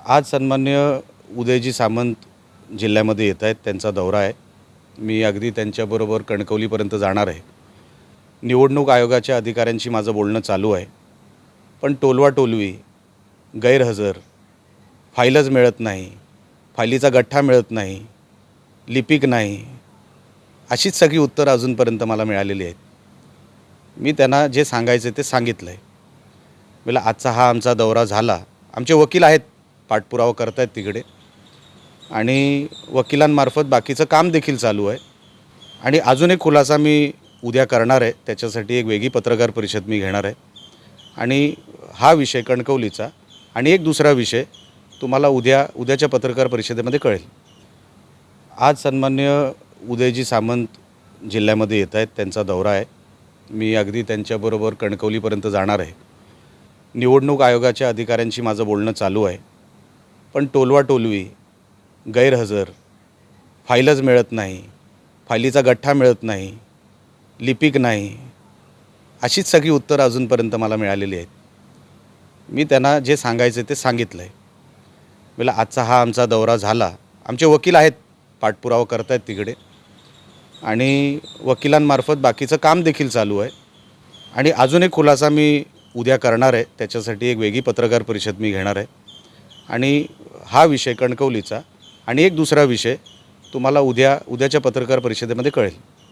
आज सन्मान्य उदयजी सामंत जिल्ह्यामध्ये येत आहेत त्यांचा दौरा आहे. मी अगदी त्यांच्याबरोबर कणकवलीपर्यंत जाणार आहे. निवडणूक आयोगाच्या अधिकाऱ्यांशी माझं बोलणं चालू आहे. पण टोलवा टोलवी गैरहजर फाईलच मिळत नाही फाईलीचा गठ्ठा मिळत नाही लिपिक नाही अशीच सगळी उत्तरं अजूनपर्यंत मला मिळालेली आहेत. मी त्यांना जे सांगायचं ते सांगितलं आहे मला आजचा हा आमचा दौरा झाला. आमचे वकील आहेत पाठपुरावा करत आहेत तिकडे. आणि वकिलांमार्फत बाकीचं काम देखील चालू आहे. आणि अजून एक खुलासा मी उद्या करणार आहे. त्याच्यासाठी एक वेगळी पत्रकार परिषद मी घेणार आहे. आणि हा विषय कणकवलीचा आणि एक दुसरा विषय तुम्हाला उद्या उद्याच्या पत्रकार परिषदेमध्ये कळेल. आज सन्मान्य उदयजी सामंत जिल्ह्यामध्ये येत आहेत. त्यांचा दौरा आहे. मी अगदी त्यांच्याबरोबर कणकवलीपर्यंत जाणार आहे. निवडणूक आयोगाच्या अधिकाऱ्यांशी माझं बोलणं चालू आहे. पण टोलवा टोलवी गैरहजर फाईलच मिळत नाही फायलीचा गठ्ठा मिळत नाही लिपिक नाही अशीच सगळी उत्तरं अजूनपर्यंत मला मिळालेली आहेत. मी त्यांना जे सांगायचं ते सांगितलं आहे मला आजचा हा आमचा दौरा झाला. आमचे वकील आहेत पाठपुरावा करत आहेत तिकडे. आणि वकिलांमार्फत बाकीचं काम देखील चालू आहे. आणि अजून एक खुलासा मी उद्या करणार आहे. त्याच्यासाठी एक वेगळी पत्रकार परिषद मी घेणार आहे. आणि हा विषय कणकवलीचा. आणि एक दुसरा विषय तुम्हाला उद्या उद्याच्या पत्रकार परिषदेमध्ये कळेल.